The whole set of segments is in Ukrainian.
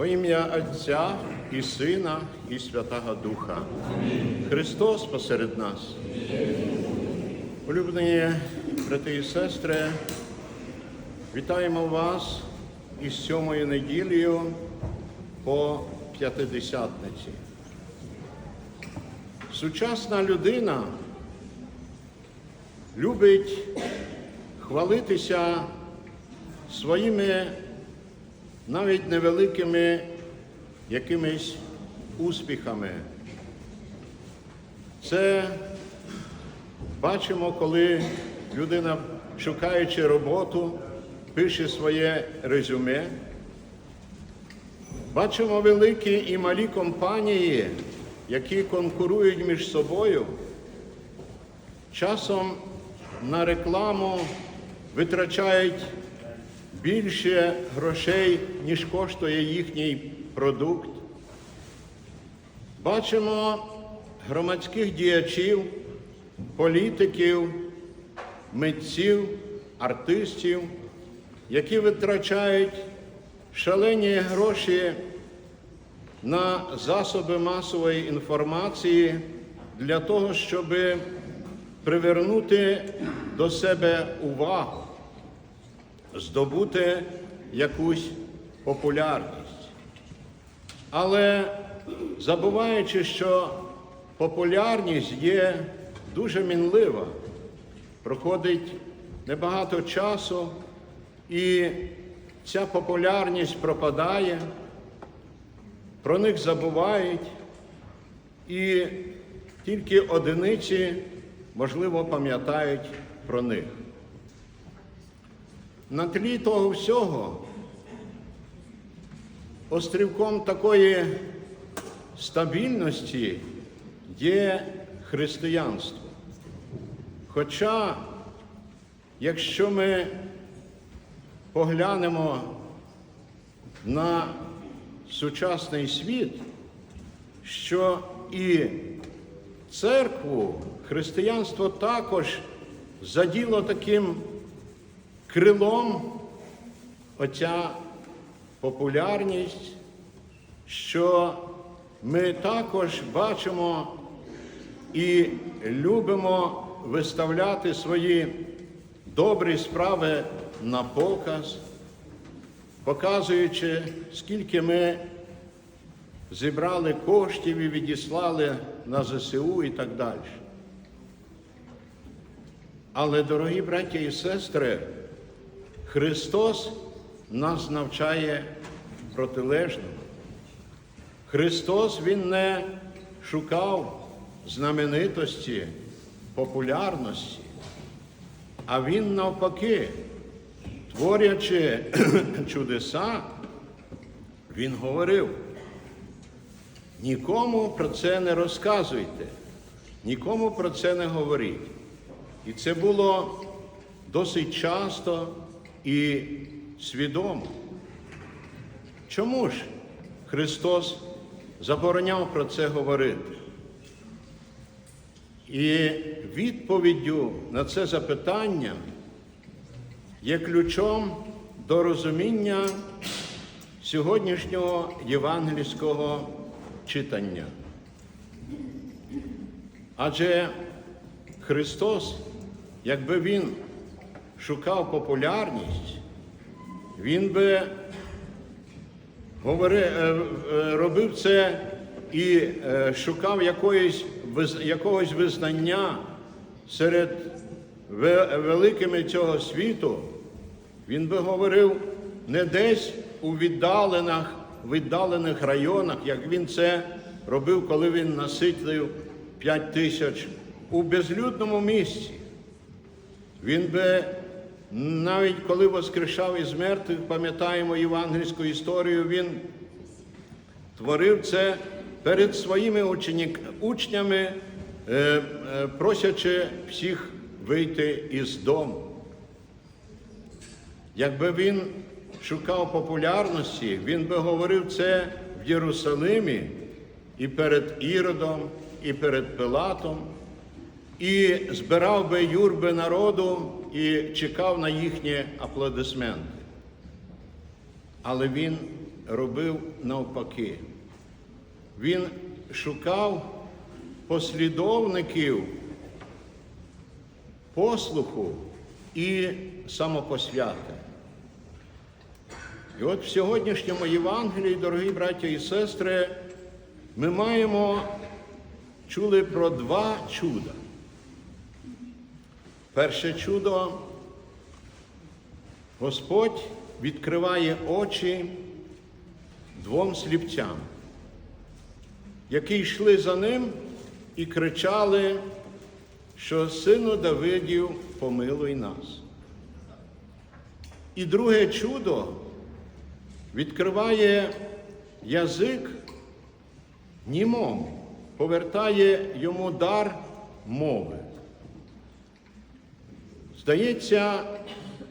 Во ім'я Отця і Сина, і Святого Духа. Христос посеред нас. Улюблені брати і сестри, вітаємо вас із сьомою неділею по п'ятидесятниці. Сучасна людина любить хвалитися своїми навіть невеликими якимись успіхами. Це бачимо, коли людина, шукаючи роботу, пише своє резюме. Бачимо великі і малі компанії, які конкурують між собою. Часом на рекламу витрачають більше грошей, ніж коштує їхній продукт. Бачимо громадських діячів, політиків, митців, артистів, які витрачають шалені гроші на засоби масової інформації для того, щоб привернути до себе увагу здобути якусь популярність. Але забуваючи, що популярність є дуже мінлива, проходить небагато часу, і ця популярність пропадає, про них забувають, і тільки одиниці, можливо, пам'ятають про них. На тлі того всього острівком такої стабільності є християнство. Хоча, якщо ми поглянемо на сучасний світ, що і церкву християнство також заділо таким крилом оця популярність, що ми також бачимо і любимо виставляти свої добрі справи на показ, показуючи, скільки ми зібрали коштів і відіслали на ЗСУ і так далі. Але, дорогі браті і сестри, Христос нас навчає протилежному. Христос Він не шукав знаменитості, популярності, а Він навпаки, творячи чудеса, Він говорив, нікому про це не розказуйте, нікому про це не говоріть. І це було досить часто і свідомо. Чому ж Христос забороняв про це говорити? І відповіддю на це запитання є ключом до розуміння сьогоднішнього євангельського читання. Адже Христос, якби Він шукав популярність, Він би говори, е, е, робив це і е, шукав якоїсь, якогось визнання серед великими цього світу, він би говорив не десь у віддалених, віддалених районах, як він це робив, коли він наситив 5 тисяч у безлюдному місці. Він би навіть коли воскрешав із мертвих, пам'ятаємо євангельську історію, він творив це перед своїми ученік, учнями, е, е, просячи всіх вийти із дому. Якби він шукав популярності, він би говорив це в Єрусалимі і перед Іродом, і перед Пилатом, і збирав би юрби народу і чекав на їхні аплодисменти. Але він робив навпаки. Він шукав послідовників послуху і самопосвяти. І от в сьогоднішньому Євангелії, дорогі браття і сестри, ми маємо чули про два чуда. Перше чудо Господь відкриває очі двом сліпцям, які йшли за ним і кричали, що сину Давидів, помилуй нас. І друге чудо відкриває язик німому, повертає йому дар мови. Здається,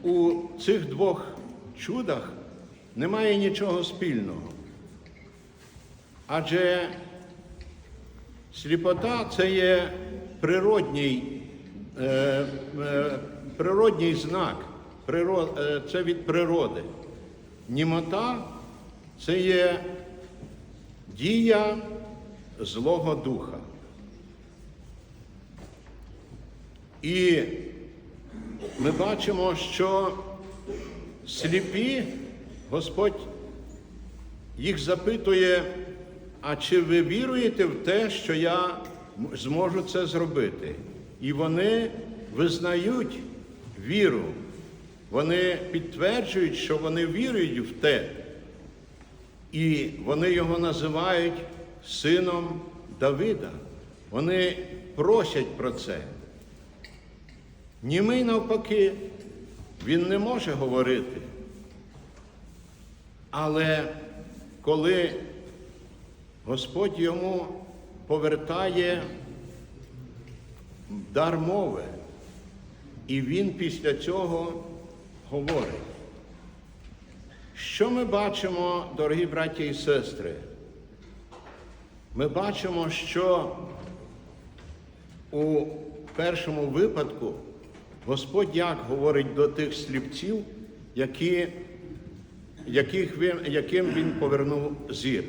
у цих двох чудах немає нічого спільного. Адже сліпота це є природній, е, е, природній знак, приро- е, це від природи. Німота це є дія Злого Духа. І ми бачимо, що сліпі Господь їх запитує, а чи ви віруєте в те, що я зможу це зробити? І вони визнають віру, вони підтверджують, що вони вірують в те. І вони його називають сином Давида. Вони просять про це. Німий навпаки, він не може говорити. Але коли Господь йому повертає дар мови, і він після цього говорить. Що ми бачимо, дорогі браті і сестри? Ми бачимо, що у першому випадку Господь як говорить до тих сліпців, які, яких він, яким Він повернув зір.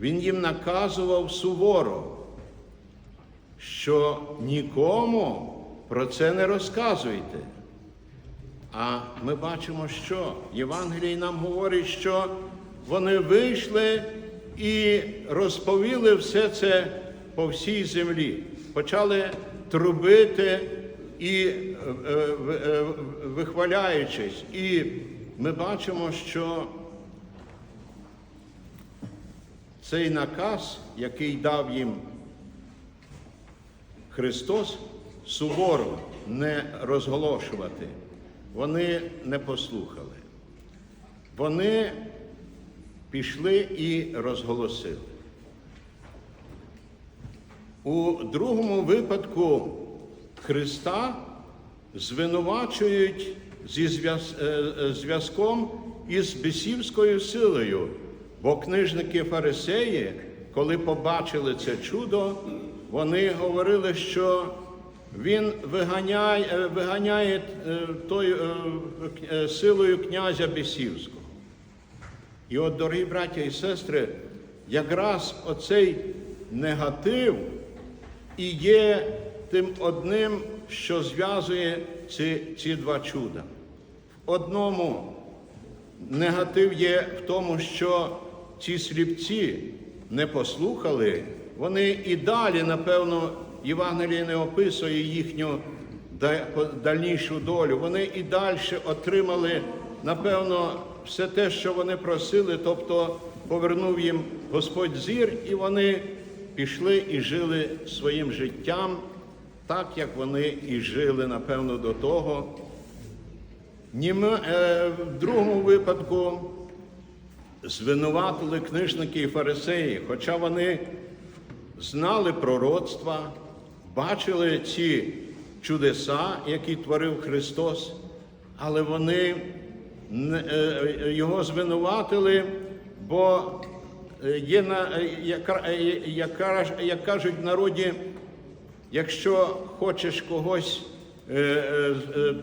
Він їм наказував суворо, що нікому про це не розказуйте. А ми бачимо, що Євангелій нам говорить, що вони вийшли і розповіли все це по всій землі. Почали трубити і е, е, е, вихваляючись. І ми бачимо, що цей наказ, який дав їм Христос, суворо не розголошувати, вони не послухали. Вони пішли і розголосили. У другому випадку Христа звинувачують зі е, е, зв'язком із бесівською силою, бо книжники фарисеї, коли побачили це чудо, вони говорили, що він виганяє, е, виганяє е, той, силою князя Бесівського. І от, дорогі браття і сестри, якраз оцей негатив і є тим одним, що зв'язує ці, ці два чуда. В одному негатив є в тому, що ці сліпці не послухали, вони і далі, напевно, Євангеліє не описує їхню дальнішу долю. Вони і далі отримали, напевно, все те, що вони просили, тобто повернув їм Господь зір, і вони пішли і жили своїм життям, так як вони і жили, напевно, до того. Е, В другому випадку звинуватили книжники і фарисеї, хоча вони знали пророцтва, бачили ці чудеса, які творив Христос, але вони е, е, його звинуватили, бо є як кажуть в народі, якщо хочеш когось е, е, е,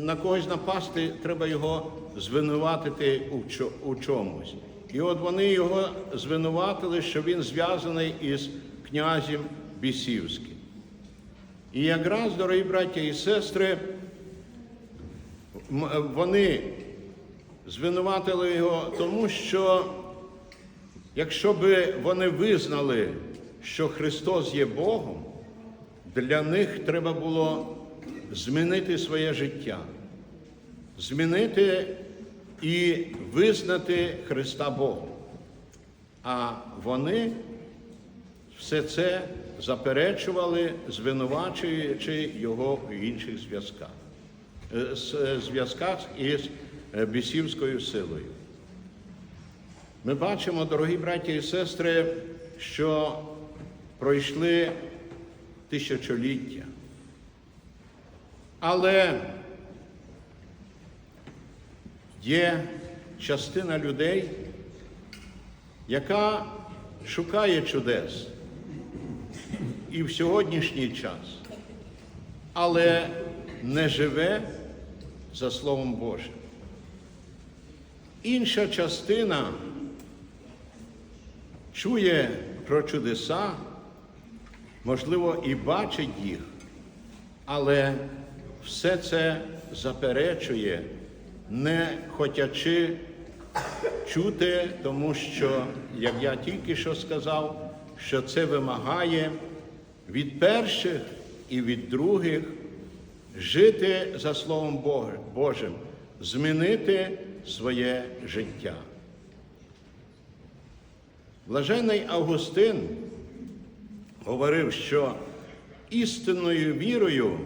на когось напасти, треба його звинуватити у чомусь. І от вони його звинуватили, що він зв'язаний із князем Бісівським. І якраз, дорогі браття і сестри, вони звинуватили його тому, що якщо би вони визнали, що Христос є Богом, для них треба було змінити своє життя, змінити і визнати Христа Богом. А вони все це заперечували, звинувачуючи його в інших зв'язках, е, е, зв'язках із е, бісівською силою. Ми бачимо, дорогі браті і сестри, що пройшли тисячоліття. Але є частина людей, яка шукає чудес і в сьогоднішній час, але не живе за Словом Божим. Інша частина чує про чудеса, можливо, і бачить їх, але все це заперечує, не хотячи чути, тому що, як я тільки що сказав, що це вимагає від перших і від других жити за Словом Божим, змінити своє життя. Блажений Августин говорив, що істинною вірою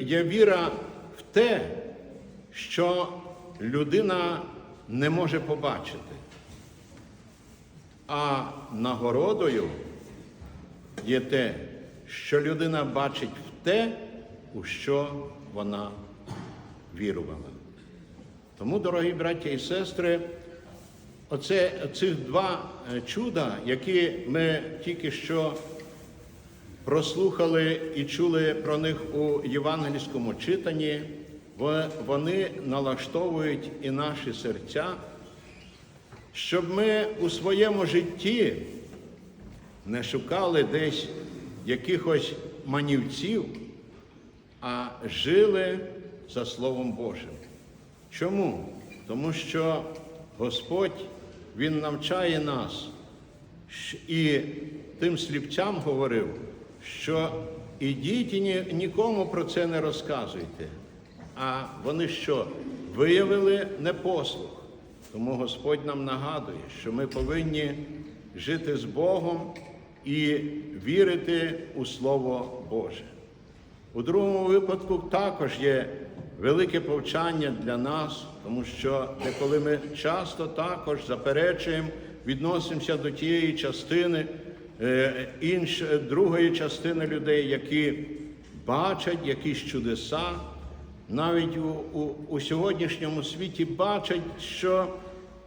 є віра в те, що людина не може побачити, а нагородою є те, що людина бачить в те, у що вона вірувала. Тому, дорогі браття і сестри, оце цих два е, чуда, які ми тільки що прослухали і чули про них у євангельському читанні, вони налаштовують і наші серця, щоб ми у своєму житті не шукали десь якихось манівців, а жили за Словом Божим. Чому? Тому що Господь Він навчає нас і тим сліпцям говорив, що ідіть і ні, нікому про це не розказуйте. А вони що? Виявили непослух. Тому Господь нам нагадує, що ми повинні жити з Богом і вірити у Слово Боже. У другому випадку також є велике повчання для нас, тому що коли ми часто також заперечуємо, відносимося до тієї частини, е, інш, другої частини людей, які бачать якісь чудеса, навіть у, у, у сьогоднішньому світі бачать, що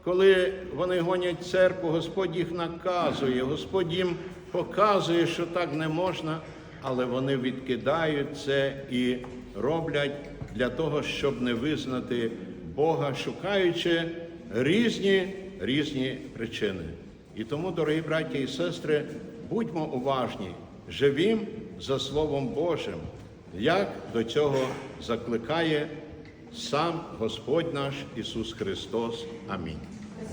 коли вони гонять церкву, Господь їх наказує, Господь їм показує, що так не можна, але вони відкидають це і роблять для того, щоб не визнати Бога, шукаючи різні, різні причини. І тому, дорогі браті і сестри, будьмо уважні, живім за Словом Божим, як до цього закликає сам Господь наш Ісус Христос. Амінь.